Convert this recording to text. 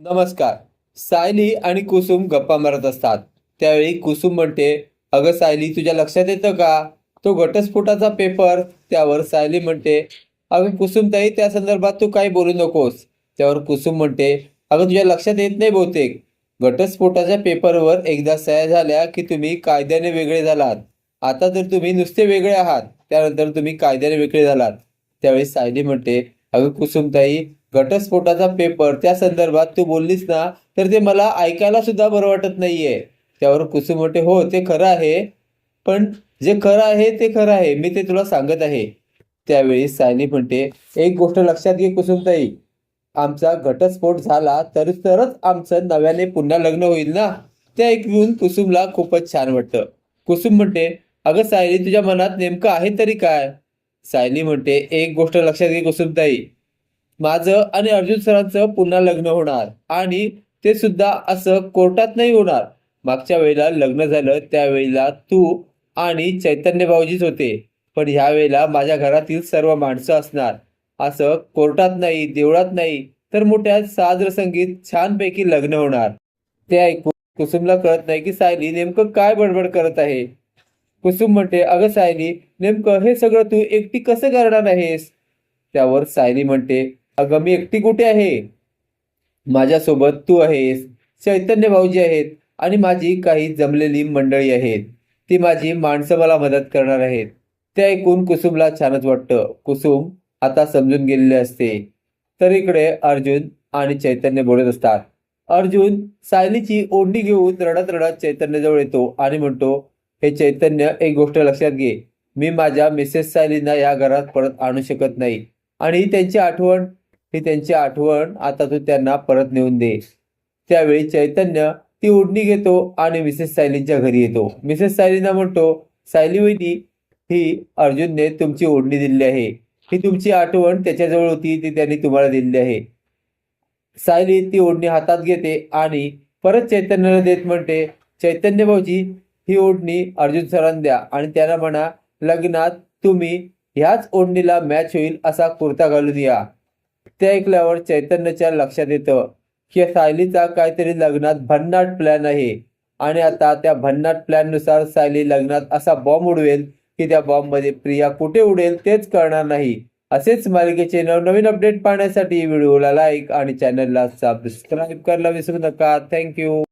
नमस्कार. सायली आणि कुसुम गप्पा मारत असतात. त्यावेळी कुसुम म्हणते अगं सायली तुझ्या लक्षात येतं का? तो घटस्फोटाचा पेपर. त्यावर सायली म्हणते अगं कुसुम ताई त्या संदर्भात तू काही बोलू नकोस. त्यावर कुसुम म्हणते अगं तुझ्या लक्षात येत नाही बहुतेक. घटस्फोटाच्या पेपरवर एकदा सह्या झाल्या की तुम्ही कायद्याने वेगळे झालात. आता तर तुम्ही नुसते वेगळे आहात. त्यानंतर तुम्ही कायद्याने वेगळे झालात. त्यावेळी सायली म्हणते अगं कुसुमताई घटस्फोटाचा पेपर त्या संदर्भात तू बोललीस ना तर ते मला ऐकायला सुद्धा बरं वाटत नाहीये. त्यावर कुसुम हो ते खरं आहे. पण जे खरं आहे ते खरं आहे. मी ते तुला सांगत आहे. त्यावेळी सायली म्हणते एक गोष्ट लक्षात घे कुसुमताई. आमचा घटस्फोट झाला तर तरच आमचं नव्याने पुन्हा लग्न होईल ना? ते ऐकून कुसुमला खूपच छान वाटतं. कुसुम म्हणते अगं सायली तुझ्या मनात नेमकं आहे तरी काय? सायली म्हणते एक गोष्ट लक्षात घे कुसुमताई. माझं आणि अर्जुन सरांचं पुन्हा लग्न होणार. आणि ते सुद्धा असं कोर्टात नाही होणार. मागच्या वेळेला लग्न झालं त्यावेळेला तू आणि चैतन्य भाऊजीच होते. पण ह्या वेळेला माझ्या घरातील सर्व माणसं असणार. असं कोर्टात नाही देवळात नाही तर मोठ्या साद्र संगीत छानपैकी लग्न होणार. ते ऐकून कुसुमला कळत नाही की सायली नेमकं काय बडबड करत आहे. कुसुम म्हणते अगं सायली नेमकं हे सगळं तू एकटी कसं करणार आहेस? त्यावर सायली म्हणते अगं मी एकटी कुठे आहे? माझ्यासोबत तू आहेस. चैतन्य भाऊजी आहेत आणि माझी काही जमलेली मंडळी आहेत. ती माझी माणसं मला मदत करणार आहेत. ते ऐकून कुसुमला छानच वाटतं. कुसुम आता समजून गेलेले असते. तर इकडे अर्जुन आणि चैतन्य बोलत असतात. अर्जुन सायलीची ओढणी घेऊन रडत रडत चैतन्यजवळ येतो आणि म्हणतो हे चैतन्य एक गोष्ट लक्षात घे. मी माझ्या मिसेस सायलींना या घरात परत आणू शकत नाही आणि त्यांची आठवण ही त्यांची आठवण आता तू त्यांना परत नेऊन दे. त्यावेळी चैतन्य ती ओढणी घेतो आणि मिसेस सायलींच्या घरी येतो. मिसेस सायलींना म्हणतो सायली वहिनी ही अर्जुनने तुमची ओढणी दिली आहे. ही तुमची आठवण त्याच्याजवळ होती ती त्यांनी तुम्हाला दिलेली आहे. सायली ती ओढणी हातात घेते आणि परत चैतन्याला देत म्हणते चैतन्य भाऊजी ही ओढणी अर्जुन सरांना द्या आणि त्यांना म्हणा लग्नात तुम्ही ह्याच ओढणीला मॅच होईल असा कुर्ता घालून या. ते ऐकल्यावर चैतन्याच्या लक्षात येतं की सायलीचा काहीतरी लग्नात भन्नाट प्लॅन आहे. आणि आता त्या भन्नाट प्लॅननुसार सायली लग्नात असा बॉम्ब उडवेल की त्या बॉम्बमध्ये प्रिया कुठे उडेल तेच कळणार नाही. असेच मालिकेचे नवनवीन अपडेट पाहण्यासाठी व्हिडिओला लाईक आणि चॅनलला सबस्क्राईब करायला विसरू नका. थँक्यू